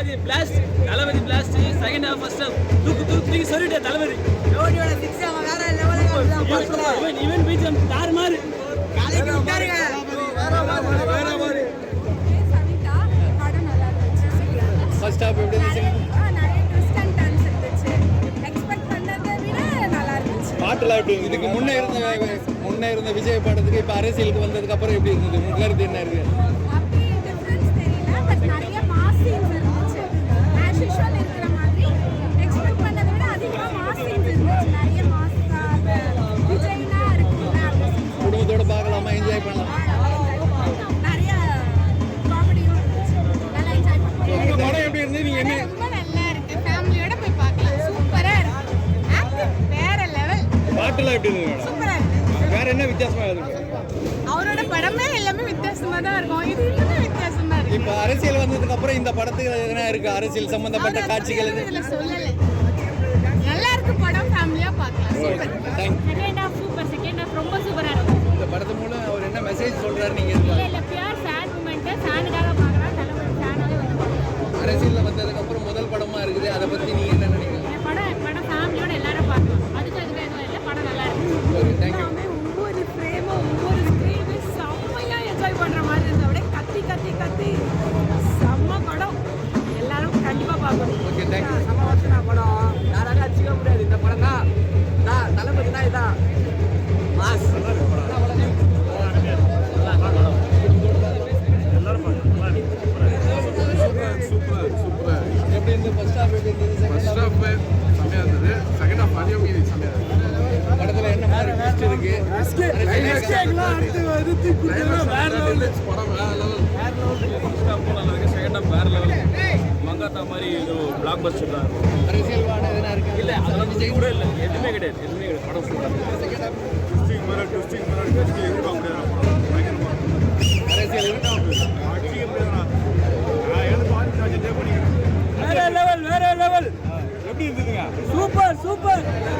Thalapathy blast Thalapathy blast second half first half தூக்கு தூக்கு தூக்கி சொல்லிட்டே தளபதி. ஜோடியோட சிக்ஸ் அவன் வேற லெவலுக்கு இவன் பீஜம் தார் மாறு? காலைக்கு விட்டாருங்க சவிதா படம் நல்லா இருந்துச்சு. ஃபர்ஸ்ட் ஹாஃப் எப்படி எப்படி இதுக்கு முன்னே இருந்த முன்னே இருந்த விஜய் படத்துக்கு இப்போ அரசியலுக்கு வந்ததுக்கு அப்புறம் எப்படி இருந்தது? கருத்து என்ன இருக்கு? பாட்டுலாம் எப்படி இருந்தது மேடம் சூப்பரா இருக்கு வேற என்ன வித்தியாசமா இருக்கு அவரோட படமே எல்லாமே வித்தியாசமா தான் இருக்கும். இது இன்னுமே வித்தியாசமா இருக்கு. இப்போ அரசியல் வந்ததுக்கு அப்புறம் இந்த படத்துக்கு எதனா இருக்கு? அரசியல் சம்பந்தப்பட்ட காட்சிகள் இதுல சொல்லல. நல்லா இருக்கு படம் ஃபேமிலியா பார்க்கலாம். Super thank second half super second first half எப்படி இருந்தது? செகண்ட் ஹாஃப் செம்மையா இருந்தது. செகண்ட் ஹாஃப் அதிகம் மீறி செம்மையா இருந்தது. படத்துல என்ன மாதிரி ட்விஸ்ட் இருக்கு? படம் வேற லெவல் ஃபர்ஸ்ட் ஹாஃப் நல்லா இருக்கு செகண்ட் ஹாஃப் வேற லெவல் மங்காத்தா மாதிரி இது பிளாக் பஸ்டர் தான். அரசியல் வாட எதனா இருக்கு? இல்ல அதெல்லாம் விஜய் கூட இல்ல. எதுவுமே கிடையாது. எதுவுமே கிடையாது. படம் சூப்பரா இருக்கு செகண்ட் ஹாஃப் ட்விஸ்டிங் மேல ட்விஸ்டிங் மேல ட்விஸ்டிங் Super, super.